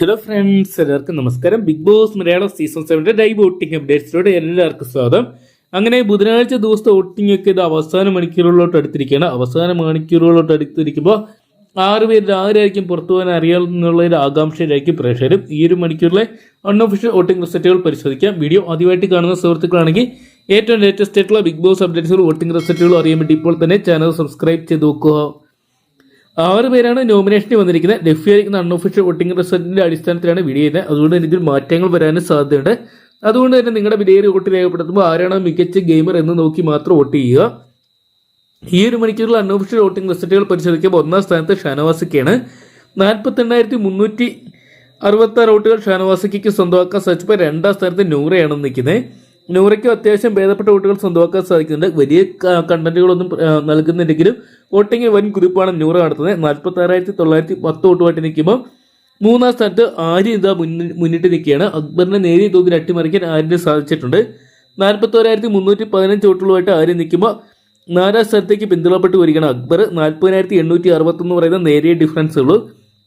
Hello friends എല്ലാവർക്കും നമസ്കാരം. Big boss Malayalam season സെവന്റെ ലൈവ് വോട്ടിംഗ് അപ്ഡേറ്റ്സിലൂടെ എല്ലാവർക്കും സ്വാഗതം. അങ്ങനെ ബുധനാഴ്ച ദിവസത്തെ വോട്ടിംഗ് ഒക്കെ ഇത് അവസാന മണിക്കൂറുകളിലോട്ട് അടുത്തിരിക്കുകയാണ് അവസാന മണിക്കൂറുകളിലോട്ട് അടുത്തിരിക്കുമ്പോൾ ആറ് പേരിൽ ആരായിരിക്കും പുറത്തു പോകാൻ അറിയാമെന്നുള്ള ഒരു ആകാംക്ഷയിലായിരിക്കും പ്രേക്ഷകരും. ഈ ഒരു മണിക്കൂറിലെ അൺഒഫീഷ്യൽ വോട്ടിംഗ് റിസൾട്ടുകൾ പരിശോധിക്കാം. വീഡിയോ ആദ്യമായിട്ട് കാണുന്ന സുഹൃത്തുക്കളാണെങ്കിൽ ഏറ്റവും ലേറ്റസ്റ്റ് ആയിട്ടുള്ള ബിഗ് ബോസ് അപ്ഡേറ്റ്സുകൾ വോട്ടിംഗ് റിസൾട്ടുകൾ അറിയാൻ വേണ്ടി ഇപ്പോൾ തന്നെ ചാനൽ സബ്സ്ക്രൈബ് ചെയ്ത് നോക്കുക. ആറ് പേരാണ് നോമിനേഷന് വന്നിരിക്കുന്നത്. ലഭ്യമായിരിക്കുന്ന അൺഒഫീഷ്യൽ വോട്ടിംഗ് റിസൾട്ടിന്റെ അടിസ്ഥാനത്തിലാണ് വീഡിയോ ചെയ്യുന്നത്. അതുകൊണ്ട് തന്നെ ഇതിൽ മാറ്റങ്ങൾ വരാനും സാധ്യതയുണ്ട്. അതുകൊണ്ട് തന്നെ നിങ്ങളുടെ വിലയേറിയ വോട്ട് രേഖപ്പെടുത്തുമ്പോൾ ആരാണ് മികച്ച ഗെയിമർ എന്ന് നോക്കി മാത്രം വോട്ട് ചെയ്യുക. ഈ ഒരു മണിക്കൂറിൽ അൺഒഫീഷ്യൽ വോട്ടിംഗ് റിസൾട്ടുകൾ പരിശോധിക്കുമ്പോൾ ഒന്നാം സ്ഥാനത്ത് ഷാനവാസിക്കാണ് നാൽപ്പത്തെണ്ണായിരത്തി മുന്നൂറ്റി അറുപത്തി ആറ് വോട്ടുകൾ ഷാനവാസിക്ക് സ്വന്തമാക്കാൻ സാധിച്ചപ്പോൾ രണ്ടാം സ്ഥാനത്ത് നൂറയാണ് നിൽക്കുന്നത്. നൂറയ്ക്ക് അത്യാവശ്യം ഭേദപ്പെട്ട വോട്ടുകൾ സ്വന്തമാക്കാൻ സാധിക്കുന്നുണ്ട്. വലിയ കണ്ടന്റുകളൊന്നും നൽകുന്നില്ലെങ്കിലും വോട്ടിംഗ് വൻ ഗ്രൂപ്പാണ് നൂറ് നടത്തുന്നത്. നാൽപ്പത്തി ആറായിരത്തി തൊള്ളായിരത്തി പത്ത് വോട്ടുമായിട്ട് നിൽക്കുമ്പോൾ മൂന്നാം സ്ഥാനത്ത് ആര്യ ഇതാ മുന്നിട്ട് നിൽക്കുകയാണ്. അക്ബറിനെ നേരിയ തോതിൽ അട്ടിമറിക്കാൻ ആര്യന് സാധിച്ചിട്ടുണ്ട്. നാൽപ്പത്തോരായിരത്തി മുന്നൂറ്റി പതിനഞ്ച് വോട്ടുകളുമായിട്ട് ആര്യ നിൽക്കുമ്പോൾ നാലാം സ്ഥാനത്തേക്ക് പിന്തുണപ്പെട്ട് വരികയാണ് അക്ബർ. നാൽപ്പതിനായിരത്തി എണ്ണൂറ്റി അറുപത്തൊന്ന് പറയുന്ന നേരിയ ഡിഫറൻസ് ഉള്ളൂ.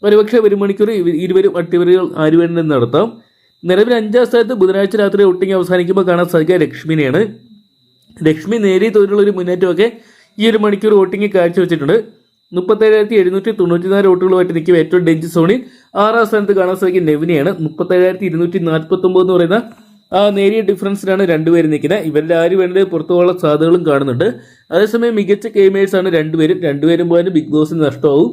ഒരുപക്ഷെ ഒരു മണിക്കൂർ ഇരുവരും അട്ടിമറികൾ ആര് വേണമെന്ന് നടത്താം. നിലവിൽ അഞ്ചാം സ്ഥാനത്ത് ബുധനാഴ്ച രാത്രി വോട്ടിംഗ് അവസാനിക്കുമ്പോൾ കാണാൻ സാധിക്കുക ലക്ഷ്മിനെയാണ്. ലക്ഷ്മി നേരിയ തോതിലുള്ള ഒരു മുന്നേറ്റമൊക്കെ ഈ ഒരു മണിക്കൂർ വോട്ടിംഗ് കാഴ്ചവെച്ചിട്ടുണ്ട്. മുപ്പത്തേഴായിരത്തി എഴുന്നൂറ്റി തൊണ്ണൂറ്റി നാല് വോട്ടുകളുമായിട്ട് നിൽക്കും ഏറ്റവും ഡെഞ്ച് സോണിൽ ആറാം സ്ഥാനത്ത് കാണാൻ സാധിക്കും നെവിനെയാണ്. മുപ്പത്തേഴായിരത്തി ഇരുന്നൂറ്റി നാൽപ്പത്തി ഒമ്പത് എന്ന് പറയുന്ന നേരിയ ഡിഫറൻസിലാണ് രണ്ടുപേരും നിൽക്കുന്നത്. ഇവരുടെ ആര് വേണ്ടത് പുറത്തു പോകാനുള്ള സാധ്യതകളും കാണുന്നുണ്ട്. അതേസമയം മികച്ച ഗെയിമേഴ്സ് ആണ് രണ്ടുപേരും. രണ്ടുപേരും പോയാലും ബിഗ് ബോസിന് നഷ്ടമാവും.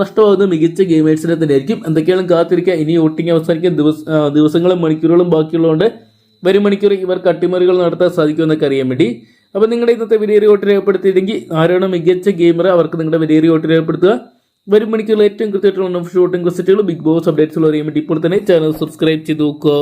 നഷ്ടമാകുന്നത് മികച്ച ഗെയിമേഴ്സിനെ തന്നെ ആയിരിക്കും എന്തൊക്കെയാണ് കാത്തിരിക്കുക ഇനി വോട്ടിംഗ് അവസാനിക്കാൻ ദിവസ ദിവസങ്ങളും മണിക്കൂറുകളും ബാക്കിയുള്ളതുകൊണ്ട് വരും മണിക്കൂർ ഇവർ അട്ടിമറികൾ നടത്താൻ സാധിക്കുമെന്നൊക്കെ അറിയാൻ വേണ്ടി. അപ്പോൾ നിങ്ങളുടെ ഇന്നത്തെ വിലയേറിയ വോട്ട് രേഖപ്പെടുത്തിയില്ലെങ്കിൽ ആരാണ് മികച്ച ഗെയിമർ അവർക്ക് നിങ്ങളുടെ വിലയേറിയ വോട്ട് രേഖപ്പെടുത്തുക. വരും മണിക്കൂറിൽ ഏറ്റവും കൃത്യമായിട്ടുള്ള ഷൂട്ടിംഗ് റിസൾട്ടുകൾ ബിഗ് ബോസ് അപ്ഡേറ്റ്സുകൾ അറിയാൻ വേണ്ടി ഇപ്പോൾ തന്നെ ചാനൽ സബ്സ്ക്രൈബ് ചെയ്ത് നോക്കുക.